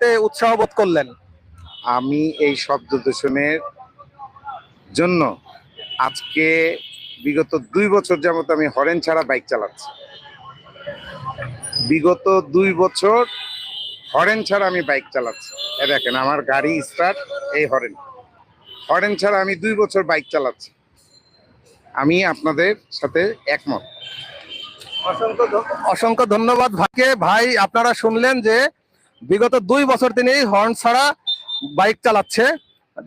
চালাতে উৎসাহ বোধ করলেন? আমি এই শব্দ দূষণের জন্য আজকে বিগত দুই বছর যাবত আমি হরেন ছাড়া বাইক চালাচ্ছি। বিগত দুই বছর হরেন ছাড়া আমি বাইক চালাচ্ছি। এ দেখেন আমার গাড়ি স্টার্ট এই হরেন। হরেন ছাড়া আমি দুই বছর বাইক চালাচ্ছি। আমি আপনাদের সাথে একমত। অসংখ্য অসংখ্য ধন্যবাদ ভাইকে। ভাই আপনারা শুনলেন যে বিগত দুই বছর তিনি হর্ন ছাড়া বাইক চালাচ্ছে।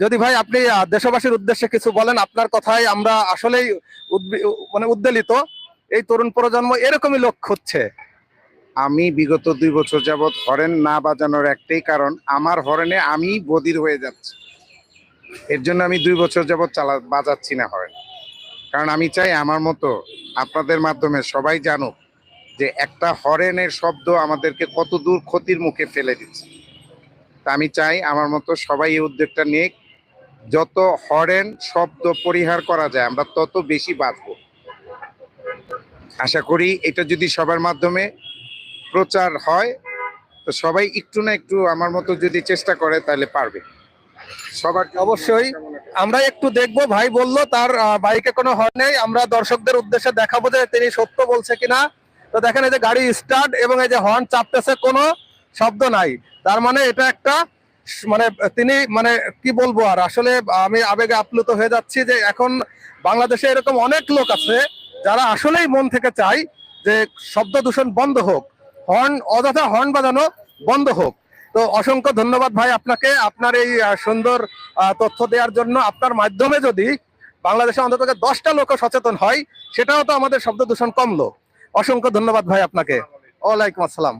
যদি ভাই আপনি দেশবাসীর উদ্দেশ্যে কিছু বলেন, আপনার কথায় আমরা আসলেই মানে উদ্বেলিত। এই তরুণ প্রজন্ম এরকমই লক্ষ্য হচ্ছে আমি বিগত দুই বছর যাবৎ হরেন না বাজানোর একটাই কারণ, আমার হরেনে আমি বদির হয়ে যাচ্ছি। এর জন্য আমি দুই বছর যাবৎ চালা, বাজাচ্ছি না হরেন। কারণ আমি চাই আমার মতো আপনাদের মাধ্যমে সবাই জানুক যে একটা হরেনের শব্দ আমাদেরকে কত দূর ক্ষতির মুখে ফেলে দিচ্ছে। তা আমি চাই আমার মতো সবাই এই উদ্যোগটা নিক। যত হরেন শব্দ পরিহার করা যায় আমরা তত বেশি বাঁচব। আশা করি এটা যদি সবার মাধ্যমে প্রচার হয় তো সবাই একটু না একটু আমার মতো যদি চেষ্টা করে তাহলে পারবে। সবার অবশ্যই। আমরা একটু দেখব ভাই বলল তার বাইকে কোনো হর্ন নেই। আমরা দর্শকদের উদ্দেশ্যে দেখাবো যে তিনি সত্য বলছে কিনা। তো দেখেন এই যে গাড়ি স্টার্ট এবং এই যে হর্ন চাপতেছে, কোনো শব্দ নাই। তার মানে এটা একটা মানে তিনি মানে কি বলব আর, আসলে আমি আবেগে আপ্লুত হয়ে যাচ্ছি যে এখন বাংলাদেশে এরকম অনেক লোক আছে যারা আসলেই মন থেকে চায় যে শব্দ দূষণ বন্ধ হোক হর্ন অযথা হর্ন বাজানো বন্ধ হোক। তো অসংখ্য ধন্যবাদ ভাই আপনাকে, আপনার এই সুন্দর তথ্য দেওয়ার জন্য। আপনার মাধ্যমে যদি বাংলাদেশে অন্তত দশটা লোক সচেতন হয়, সেটাও তো আমাদের শব্দ দূষণ কমলো। অসংখ্য ধন্যবাদ ভাই আপনাকে। ওয়ালাইকুম আসসালাম।